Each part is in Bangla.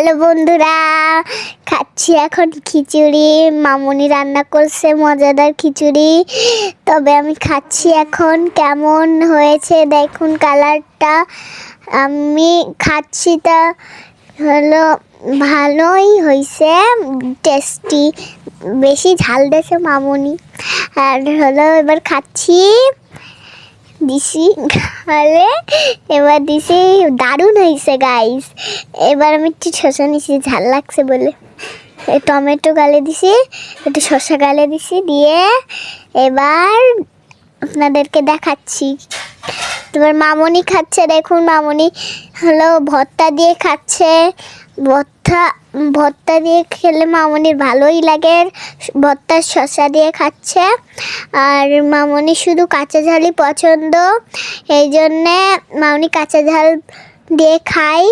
হ্যালো বন্ধুরা, খাচ্ছি এখন খিচুড়ি। মামুনি রান্না করছে, মজাদার খিচুড়ি। তবে আমি খাচ্ছি এখন, কেমন হয়েছে দেখুন কালারটা। আমি খাচ্ছি তা হলো, ভালোই হয়েছে, টেস্টি। বেশি ঝাল দিয়েছে মামুনি। আর হলো, এবার খাচ্ছি দিছি হলে এবার দিছি, দারুণ হয়েছে গাইস এবার আমি একটু শসা নিছি, ঝাল লাগছে বলে। টমেটো গালে দিছি, একটু শসা গালে দিছি, দিয়ে এবার আপনাদেরকে দেখাচ্ছি। তোমার মামনি খাচ্ছে, দেখুন মামনি। হলো, ভর্তা দিয়ে খাচ্ছে। ভর্তা ভর্তা দিয়ে খেলে মামনির ভালোই লাগে। ভর্তা শসা দিয়ে খাচ্ছে। আর মামনি শুধু কাঁচা ঝালই পছন্দ। এই জন্যে মামনি কাঁচা ঝাল দিয়ে খাই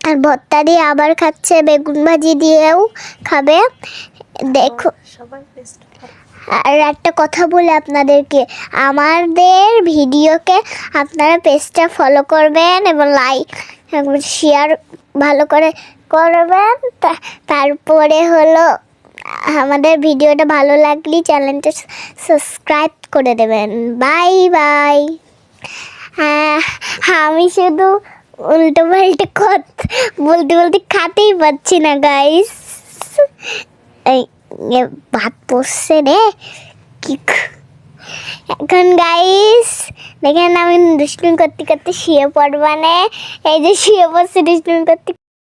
আর ভর্তা দিয়ে আবার খাচ্ছে বেগুন ভাজি দিয়েও খাবে। দেখো। আর একটা কথা বলে আপনাদেরকে আমাদের ভিডিওকে আপনারা পেজটা ফলো করবেন এবং লাইক শেয়ার ভালো করে করবেন। তারপরে হলো, আমাদের ভিডিওটা ভালো লাগলে চ্যানেলটা সাবস্ক্রাইব করে দেবেন। বাই বাই হ্যাঁ আমি শুধু উল্টো পাল্টে কথা বলতে বলতে খাতেই পাচ্ছি না গাইস এই ভাত পড়ছে রে। কি এখন গাইস দেখেন আমি দুষ্টুমি করতে করতে শুয়ে পড়বানে। এই যে শুয়ে পড়ছি দুষ্টুমি করতে